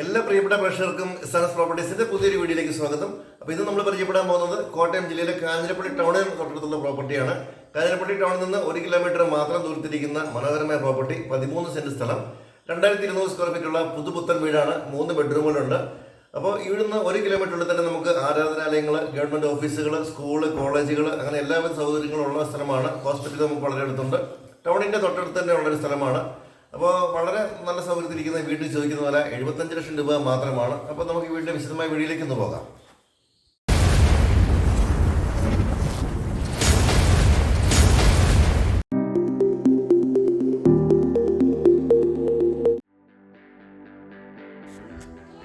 എല്ലാ പ്രിയപ്പെട്ട പ്രേക്ഷകർക്കും സനസ് പ്രോപ്പർട്ടീസിന്റെ പുതിയൊരു വീഡിയോയിലേക്ക് സ്വാഗതം. അപ്പോൾ ഇത് നമ്മൾ പരിചയപ്പെടാൻ പോകുന്നത് കോട്ടയം ജില്ലയിലെ കാഞ്ഞിരപ്പള്ളി ടൗണിൽ തൊട്ടടുത്തുള്ള പ്രോപ്പർട്ടിയാണ്. കാഞ്ഞിരപ്പള്ളി ടൗണിൽ നിന്ന് ഒരു കിലോമീറ്റർ മാത്രം ദൂരത്തിരിക്കുന്ന മനോഹരമായ പ്രോപ്പർട്ടി പതിമൂന്ന് സെന്റ് സ്ഥലം രണ്ടായിരത്തി ഇരുന്നൂറ് സ്ക്വയർ ഫീറ്റ് ഉള്ള പുതുപുത്തൻ വീടാണ് മൂന്ന് ബെഡ്റൂമുകളുണ്ട്. അപ്പോൾ ഇവിടുന്ന് ഒരു കിലോമീറ്ററിൽ തന്നെ നമുക്ക് ആരാധനാലയങ്ങൾ ഗവൺമെന്റ് ഓഫീസുകൾ സ്കൂൾ കോളേജുകൾ അങ്ങനെ എല്ലാവിധ സൗകര്യങ്ങളും ഉള്ള സ്ഥലമാണ്. ഹോസ്പിറ്റൽ നമുക്ക് വളരെ അടുത്തുണ്ട്. ടൗണിന്റെ തൊട്ടടുത്ത് തന്നെ ഉള്ളൊരു സ്ഥലമാണ്. അപ്പോൾ വളരെ നല്ല സൗകര്യത്തിലിരിക്കുന്ന വീട്ടിൽ ചോദിക്കുന്ന പോലെ എഴുപത്തഞ്ച് ലക്ഷം രൂപ മാത്രമാണ്. അപ്പോൾ നമുക്ക് വീട്ടിലെ വിശദമായ വീടിലേക്ക് ഒന്ന് പോകാം.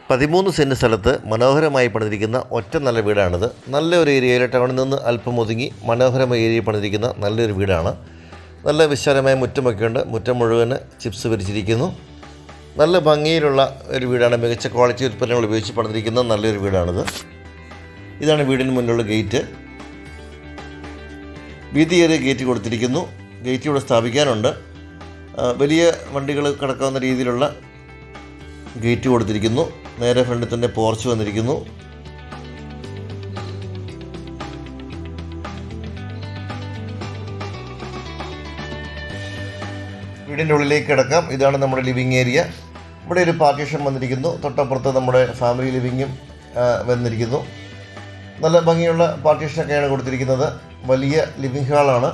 പതിമൂന്ന് സെന്റ് സ്ഥലത്ത് മനോഹരമായി പണിതിരിക്കുന്ന ഒറ്റ നല്ല വീടാണിത്. നല്ലൊരു ഏരിയയിൽ ടൗണിൽ നിന്ന് അല്പം ഒതുങ്ങി മനോഹരമായ ഏരിയയിൽ പണിതിരിക്കുന്ന നല്ലൊരു വീടാണ്. നല്ല വിശാലമായ മുറ്റമൊക്കെ ഉണ്ട്. മുറ്റം മുഴുവൻ ചിപ്സ് വിരിച്ചിരിക്കുന്നു. നല്ല ഭംഗിയിലുള്ള ഒരു വീടാണ്. മികച്ച ക്വാളിറ്റി ഉൽപ്പന്നങ്ങൾ ഉപയോഗിച്ച് പണിതിരിക്കുന്ന നല്ലൊരു വീടാണിത്. ഇതാണ് വീടിന് മുന്നിലുള്ള ഗേറ്റ് വീതിയേറിയ ഗേറ്റ് കൊടുത്തിരിക്കുന്നു. ഗേറ്റ് ഇവിടെ സ്ഥാപിക്കാനുണ്ട്. വലിയ വണ്ടികൾ കിടക്കാവുന്ന രീതിയിലുള്ള ഗേറ്റ് കൊടുത്തിരിക്കുന്നു. നേരെ ഫ്രണ്ടിൽ തന്നെ പോർച്ച് വന്നിരിക്കുന്നു. വീടിന്റെ ഉള്ളിലേക്ക് കിടക്കാം. ഇതാണ് നമ്മുടെ ലിവിങ് ഏരിയ ഇവിടെ ഒരു പാർട്ടീഷൻ വന്നിരിക്കുന്നു. തൊട്ടപ്പുറത്ത് നമ്മുടെ ഫാമിലി ലിവിങ്ങും വന്നിരിക്കുന്നു. നല്ല ഭംഗിയുള്ള പാർട്ടീഷനൊക്കെയാണ് കൊടുത്തിരിക്കുന്നത്. വലിയ ലിവിങ് ഹാളാണ്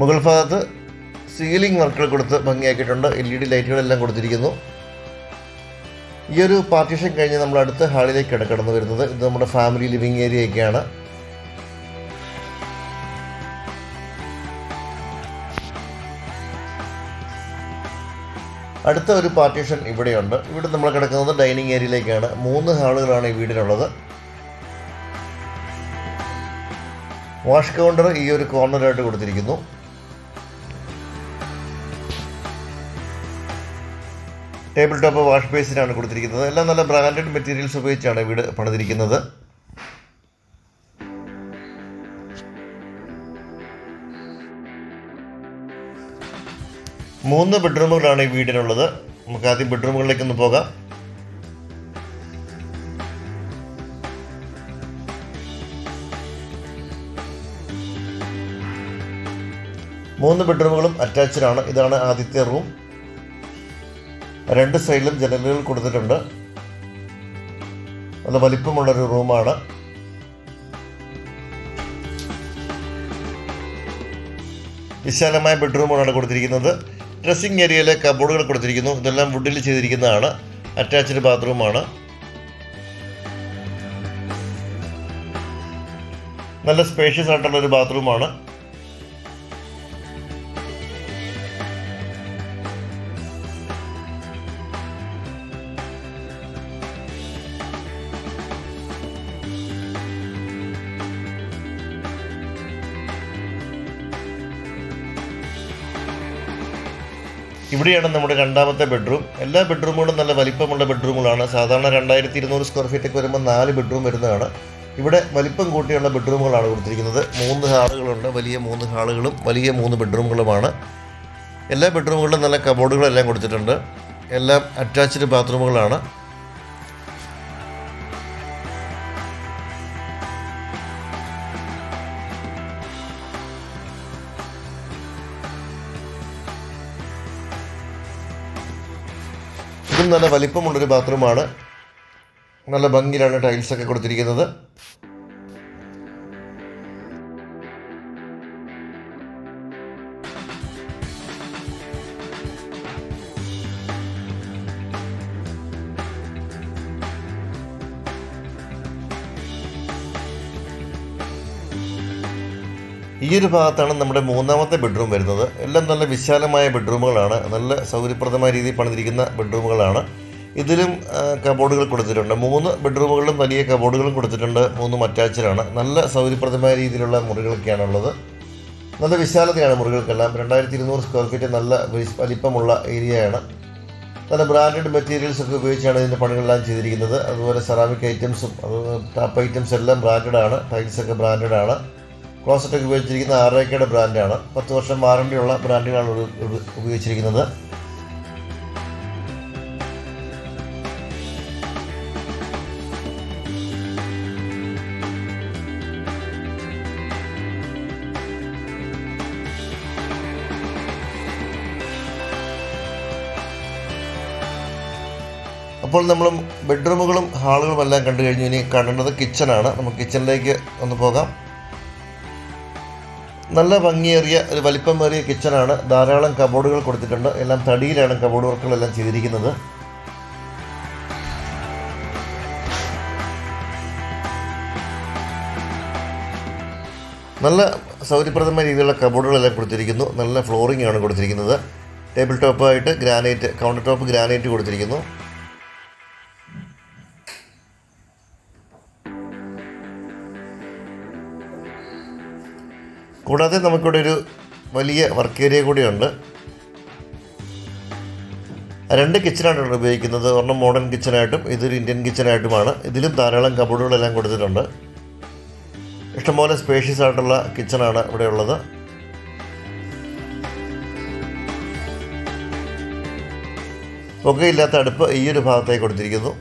മുകൾ ഭാഗത്ത് സീലിംഗ് വർക്കുകൾ കൊടുത്ത് ഭംഗിയാക്കിയിട്ടുണ്ട്. എൽ ഇ ഡി ലൈറ്റുകളെല്ലാം കൊടുത്തിരിക്കുന്നു. ഈ ഒരു പാർട്ടീഷൻ കഴിഞ്ഞ് നമ്മൾ അടുത്ത ഹാളിലേക്കാണ് കടന്നു വരുന്നത്. ഇത് നമ്മുടെ ഫാമിലി ലിവിങ് ഏരിയയൊക്കെയാണ് അടുത്ത ഒരു പാർട്ടീഷൻ ഇവിടെയുണ്ട്. ഇവിടെ നമ്മൾ കിടക്കുന്നത് ഡൈനിങ് ഏരിയയിലേക്കാണ് മൂന്ന് ഹാളുകളാണ് ഈ വീടിനുള്ളത്. വാഷ് കൗണ്ടർ ഈ ഒരു കോർണറായിട്ട് കൊടുത്തിരിക്കുന്നു. ടേബിൾ ടോപ്പ് വാഷ് ബേസിനാണ് കൊടുത്തിരിക്കുന്നത്. എല്ലാം നല്ല ബ്രാൻഡഡ് മെറ്റീരിയൽസ് ഉപയോഗിച്ചാണ് വീട് പണിതിരിക്കുന്നത്. മൂന്ന് ബെഡ്റൂമുകളാണ് ഈ വീടിനുള്ളത്. നമുക്ക് ആദ്യം ബെഡ്റൂമുകളിലേക്ക് ഒന്ന് പോകാം. മൂന്ന് ബെഡ്റൂമുകളും അറ്റാച്ച്ഡ് ആണ്. ഇതാണ് ആദ്യത്തെ റൂം. രണ്ട് സൈഡിലും ജനലുകൾ കൊടുത്തിട്ടുണ്ട്. നല്ല വലിപ്പമുള്ളൊരു റൂമാണ്. വിശാലമായ ബെഡ്റൂമാണ് കൊടുത്തിരിക്കുന്നത്. ഡ്രസ്സിംഗ് ഏരിയയിലെ കബോർഡുകൾ കൊടുത്തിരിക്കുന്നു. ഇതെല്ലാം വുഡിൽ ചെയ്തിരിക്കുന്നതാണ്. അറ്റാച്ച്ഡ് ബാത്റൂമാണ്. നല്ല സ്പേഷ്യസ് ആയിട്ടുള്ള ഒരു ബാത്റൂമാണ്. ഇവിടെയാണ് നമ്മുടെ രണ്ടാമത്തെ ബെഡ്റൂം. എല്ലാ ബെഡ്റൂമുകളും നല്ല വലിപ്പമുള്ള ബെഡ്റൂമുകളാണ്. സാധാരണ രണ്ടായിരത്തി ഇരുന്നൂറ് സ്ക്വയർ ഫീറ്റൊക്കെ വരുമ്പോൾ നാല് ബെഡ്റൂം വരുന്നതാണ്. ഇവിടെ വലിപ്പം കൂട്ടിയുള്ള ബെഡ്റൂമുകളാണ് കൊടുത്തിരിക്കുന്നത്. മൂന്ന് ഹാളുകളുണ്ട്. വലിയ മൂന്ന് ഹാളുകളും വലിയ മൂന്ന് ബെഡ്റൂമുകളുമാണ്. എല്ലാ ബെഡ്റൂമുകളിലും നല്ല കബോർഡുകളെല്ലാം കൊടുത്തിട്ടുണ്ട്. എല്ലാം അറ്റാച്ച്ഡ് ബാത്റൂമുകളാണ് നല്ല വലിപ്പമുള്ളൊരു ബാത്റൂമാണ്. നല്ല ഭംഗിയിലാണ് ടൈൽസൊക്കെ കൊടുത്തിരിക്കുന്നത്. ഈ ഒരു ഭാഗത്താണ് നമ്മുടെ മൂന്നാമത്തെ ബെഡ്റൂം വരുന്നത്. എല്ലാം നല്ല വിശാലമായ ബെഡ്റൂമുകളാണ് നല്ല സൗകര്യപ്രദമായ രീതിയിൽ പണിതിരിക്കുന്ന ബെഡ്റൂമുകളാണ് ഇതിലും കബോർഡുകൾ കൊടുത്തിട്ടുണ്ട്. മൂന്ന് ബെഡ്റൂമുകളിലും വലിയ കബോർഡുകളും കൊടുത്തിട്ടുണ്ട്. മൂന്നും അറ്റാച്ചഡാണ് നല്ല സൗകര്യപ്രദമായ രീതിയിലുള്ള മുറികളൊക്കെയാണ് ഉള്ളത്. നല്ല വിശാലതയാണ് മുറികൾക്കെല്ലാം. രണ്ടായിരത്തി ഇരുന്നൂറ് സ്ക്വയർ ഫീറ്റ് നല്ല വലിപ്പമുള്ള ഏരിയയാണ്. നല്ല ബ്രാൻഡഡ് മെറ്റീരിയൽസ് ഒക്കെ ഉപയോഗിച്ചാണ് ഇതിന്റെ പണികളെല്ലാം ചെയ്തിരിക്കുന്നത്. അതുപോലെ സെറാമിക് ഐറ്റംസും അത് ടാപ്പ് ഐറ്റംസ് എല്ലാം ബ്രാൻഡഡ് ആണ്. ടൈൽസ് ഒക്കെ ബ്രാൻഡഡ് ആണ്. ക്ലോസറ്റൊക്കെ ഉപയോഗിച്ചിരിക്കുന്ന ആറേക്കയുടെ ബ്രാൻഡാണ്. പത്ത് വർഷം വാറണ്ടിയുള്ള ബ്രാൻഡുകളാണ് ഉപയോഗിച്ചിരിക്കുന്നത്. അപ്പോൾ നമ്മൾ ബെഡ്റൂമുകളും ഹാളുകളും എല്ലാം കണ്ടു കഴിഞ്ഞു. ഇനി കാണേണ്ടത് കിച്ചണാണ്. നമുക്ക് കിച്ചണിലേക്ക് ഒന്ന് പോകാം. നല്ല ഭംഗിയേറിയ ഒരു വലിപ്പമേറിയ കിച്ചണാണ് ധാരാളം കബോർഡുകൾ കൊടുത്തിട്ടുണ്ട്. എല്ലാം തടിയിലാണ് കബോർഡ് വർക്കുകളെല്ലാം ചെയ്തിരിക്കുന്നത്. നല്ല സൗകര്യപ്രദമായ രീതിയിലുള്ള കബോർഡുകളെല്ലാം കൊടുത്തിരിക്കുന്നു. നല്ല ഫ്ലോറിംഗ് ആണ് കൊടുത്തിരിക്കുന്നത്. ടേബിൾ ടോപ്പായിട്ട് ഗ്രാനൈറ്റ് കൗണ്ടർ ടോപ്പ് ഗ്രാനൈറ്റ് കൊടുത്തിരിക്കുന്നു. കൂടാതെ നമുക്കിവിടെ ഒരു വലിയ വർക്ക് ഏരിയ കൂടിയുണ്ട്. രണ്ട് കിച്ചണാണ് ഇവിടെ ഉപയോഗിക്കുന്നത്. ഒരെണ്ണം മോഡേൺ കിച്ചണായിട്ടും ഇതൊരു ഇന്ത്യൻ കിച്ചണായിട്ടുമാണ് ഇതിലും ധാരാളം കബോർഡുകളെല്ലാം കൊടുത്തിട്ടുണ്ട്. ഇഷ്ടംപോലെ സ്പേഷ്യസ് ആയിട്ടുള്ള കിച്ചണാണ് ഇവിടെ ഉള്ളത്. പുകയില്ലാത്ത അടുപ്പ് ഈ ഒരു ഭാഗത്തേക്ക് കൊടുത്തിരിക്കുന്നു.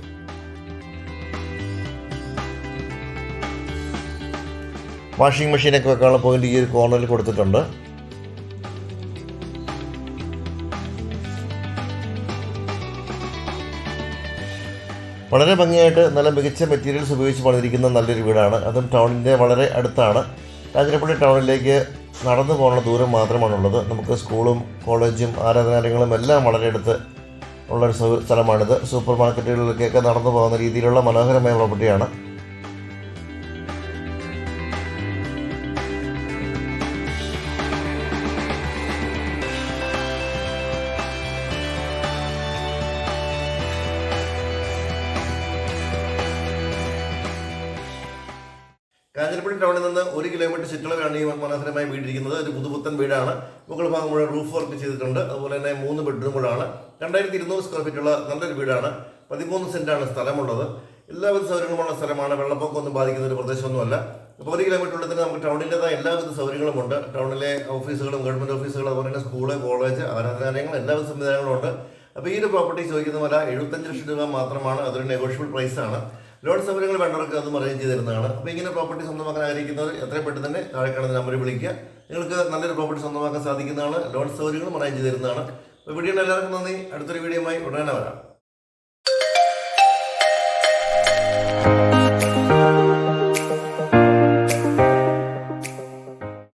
വാഷിംഗ് മെഷീനൊക്കെ വെക്കാനുള്ള പോയിന്റ് ഈ ഒരു കോർണറിൽ കൊടുത്തിട്ടുണ്ട്. വളരെ ഭംഗിയായിട്ട് നല്ല മികച്ച മെറ്റീരിയൽസ് ഉപയോഗിച്ച് പണിതിരിക്കുന്ന നല്ലൊരു വീടാണ്. അതും ടൗണിന്റെ വളരെ അടുത്താണ്. കാഞ്ഞിരപ്പള്ളി ടൗണിലേക്ക് നടന്നു പോകാനുള്ള ദൂരം മാത്രമാണുള്ളത്. നമുക്ക് സ്കൂളും കോളേജും ആരാധനാലയങ്ങളും എല്ലാം വളരെ അടുത്ത് ഉള്ളൊരു സ്ഥലമാണിത്. സൂപ്പർ മാർക്കറ്റുകളിലേക്കൊക്കെ നടന്നു പോകുന്ന രീതിയിലുള്ള മനോഹരമായ പ്രോപ്പർട്ടിയാണ് കാഞ്ഞിരപ്പള്ളി ടൗണിൽ നിന്ന് ഒരു കിലോമീറ്റർ ചുറ്റളവിലാണ് ഈ മനോഹരമായ വീടിരിക്കുന്നത് ഒരു പുതുപുത്തൻ വീടാണ്. മുകൾ ഭാഗം മുഴുവൻ റൂഫ് വർക്ക് ചെയ്തിട്ടുണ്ട്. അതുപോലെ തന്നെ മൂന്ന് ബെഡ്റൂമുകളാണ് രണ്ടായിരത്തി ഇരുന്നൂറ് സ്ക്വയർ ഫീറ്റ് ഉള്ള നല്ലൊരു വീടാണ്. പതിമൂന്ന് സെന്റാണ് സ്ഥലമുള്ളത്. എല്ലാവിധ സൗകര്യങ്ങളുമുള്ള സ്ഥലമാണ്. വെള്ളപ്പൊക്കമൊന്നും ബാധിക്കുന്ന ഒരു പ്രദേശമൊന്നുമല്ല. അപ്പോൾ ഒരു കിലോമീറ്റർ തന്നെ നമുക്ക് ടൗണിന്റെതായ എല്ലാവിധ സൗകര്യങ്ങളുമുണ്ട് ടൗണിലെ ഓഫീസുകളും ഗവൺമെന്റ് ഓഫീസുകളും അതുപോലെ തന്നെ സ്കൂൾ കോളേജ് ആരാധനാലയങ്ങൾ എല്ലാവിധ സംവിധാനങ്ങളും ഉണ്ട്. അപ്പോൾ ഈ ഒരു പ്രോപ്പർട്ടി ചോദിക്കുന്ന വില എഴുപത്തഞ്ച് ലക്ഷം രൂപ മാത്രമാണ്. അതൊരു നെഗോഷ്യബിൾ പ്രൈസാണ് ലോൺ സൗകര്യങ്ങൾ വേണ്ടവർക്ക് അതും അറേഞ്ച് ചെയ്ത് തരുന്നതാണ്. അപ്പോൾ ഇങ്ങനെ പ്രോപ്പർട്ടി സ്വന്തമാക്കാൻ ആഗ്രഹിക്കുന്നവർ എത്രയും പെട്ടെന്ന് തന്നെ താഴെ കാണുന്ന നമ്പറിൽ വിളിക്കുക. നിങ്ങൾക്ക് നല്ലൊരു പ്രോപ്പർട്ടി സ്വന്തമാക്കാൻ സാധിക്കുന്നതാണ്. ലോൺ സൗകര്യങ്ങളും അറേഞ്ച് ചെയ്ത് തരുന്നതാണ്. അപ്പോൾ വീഡിയോ എല്ലാവർക്കും നന്ദി. അടുത്തൊരു വീഡിയോയുമായി ഉടനെ വരാം.